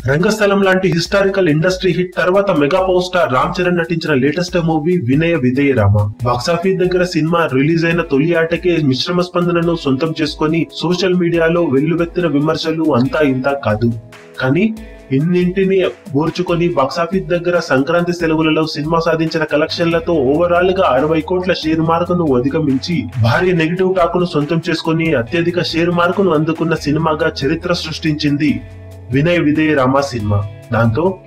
రంగస్థలం లాంటి historical industry hit తర్వాత mega power star Ram Charan నటించిన latest movie Vinaya Vidheya Rama box office దగ్గర cinema release అయిన తొలి ఆటకే మిశ్రమ స్పందనను సొంతం చేసుకొని సోషల్ మీడియాలో వెల్లువెత్తిన విమర్శలు అంతా ఇంతా కాదు. కానీ ఇన్నింటిని ఓర్చుకొని బాక్సాఫీస్ దగ్గర సంక్రాంతి సెలవులలో సినిమా సాధించిన కలెక్షన్లతో ఓవరాల్గా అరవై కోట్ల షేర్ మార్కును అధిగమించి భారీ నెగిటివ్ టాకును సొంతం చేసుకుని అత్యధిక షేర్ మార్కును అందుకున్న సినిమాగా చరిత్ర సృష్టించింది వినయ్ విజయ్ రామ సినిమా. దాంతో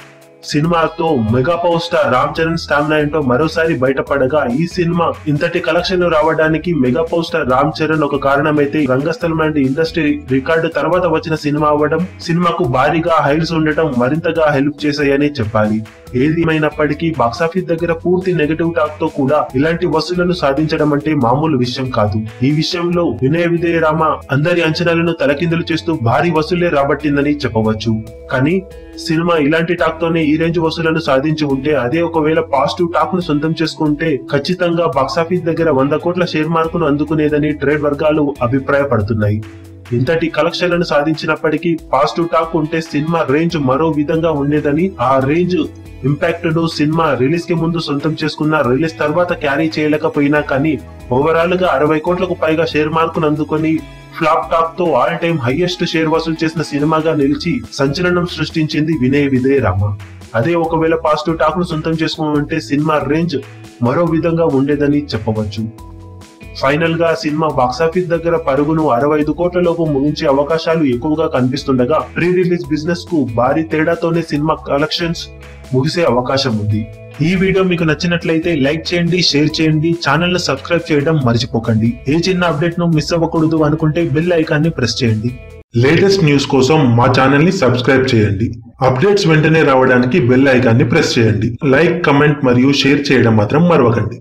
సినిమాతో mega power star Ram Charan storm లైన్తో మరోసారి బయటపడగా ఈ సినిమా ఇంతటి కలెక్షన్లు రావడానికి mega power star Ram Charan ఒక కారణమైతే రంగస్థలం లాంటి ఇండస్ట్రీ రికార్డు తర్వాత వచ్చిన సినిమా అవ్వడం సినిమాకు భారీగా హైల్స్ ఉండటం మరింతగా హెల్ప్ చేశాయని చెప్పాలి. ఏది ఏమైనప్పటికీ బాక్సాఫీస్ దగ్గర పూర్తి నెగటివ్ టాక్తో కూడా ఇలాంటి వసూళ్ళను సాధించడం అంటే మామూలు విషయం కాదు. ఈ విషయంలో వినయ విజయ రామ అందరి అంచనాలను తలకిందులు చేస్తూ భారీ వసూలే రాబట్టిందని చెప్పవచ్చు. కానీ సినిమా ఇలాంటి టాక్ తోనే ఈ రేంజ్ వసూలను సాధించి ఉంటే అదే ఒకవేళ పాజిటివ్ టాక్ను సొంతం చేసుకుంటే ఖచ్చితంగా బాక్సాఫీస్ దగ్గర వంద కోట్ల షేర్ మార్కును అందుకునేదని ట్రేడ్ వర్గాలు అభిప్రాయపడుతున్నాయి. ఇంతటి కలెక్షన్లను సాధించినప్పటికీ పాజిటివ్ టాక్ ఉంటే సినిమా రేంజ్ మరో విధంగా ఉండేదని ఆ రేంజ్ ఇంపాక్ట్ను సినిమా రిలీజ్కి ముందు సొంతం చేసుకున్న రిలీజ్ తర్వాత క్యారీ చేయలేకపోయినా కానీ ఓవరాల్గా అరవై కోట్లకు పైగా షేర్ మార్కును అందుకొని ఫ్లాప్ టాప్తో ఆల్ టైమ్ హైయెస్ట్ షేర్ వసూలు చేసిన సినిమాగా నిలిచి సంచలనం సృష్టించింది వినయ్ విజయ్ రామ. అదే ఒకవేళ పాజిటివ్ టాక్ను సొంతం చేసుకుంటే సినిమా రేంజ్ మరో విధంగా ఉండేదని చెప్పవచ్చు. ఫైనల్గా సినిమా బాక్సాఫీస్ దగ్గర పరుగును అరవై ఐదు కోట్లలోపు ముగించే అవకాశాలు ఎక్కువగా కనిపిస్తుండగా ప్రీ రిలీజ్ బిజినెస్కు భారీ తేడాతోనే సినిమా కలెక్షన్స్ ముగిసే అవకాశం ఉంది. ఈ వీడియో మీకు నచ్చినట్లయితే లైక్ చేయండి షేర్ చేయండి ఛానల్ను సబ్స్క్రైబ్ చేయడం మర్చిపోకండి. ఏ చిన్న అప్డేట్ను మిస్ అవ్వకూడదు అనుకుంటే బెల్ ఐకాన్ని ప్రెస్ చేయండి. లేటెస్ట్ న్యూస్ కోసం మా ఛానల్ని సబ్స్క్రైబ్ చేయండి. అప్డేట్స్ వెంటనే రావడానికి బెల్ ఐకాన్ని ప్రెస్ చేయండి. లైక్ కమెంట్ మరియు షేర్ చేయడం మాత్రం మరవకండి.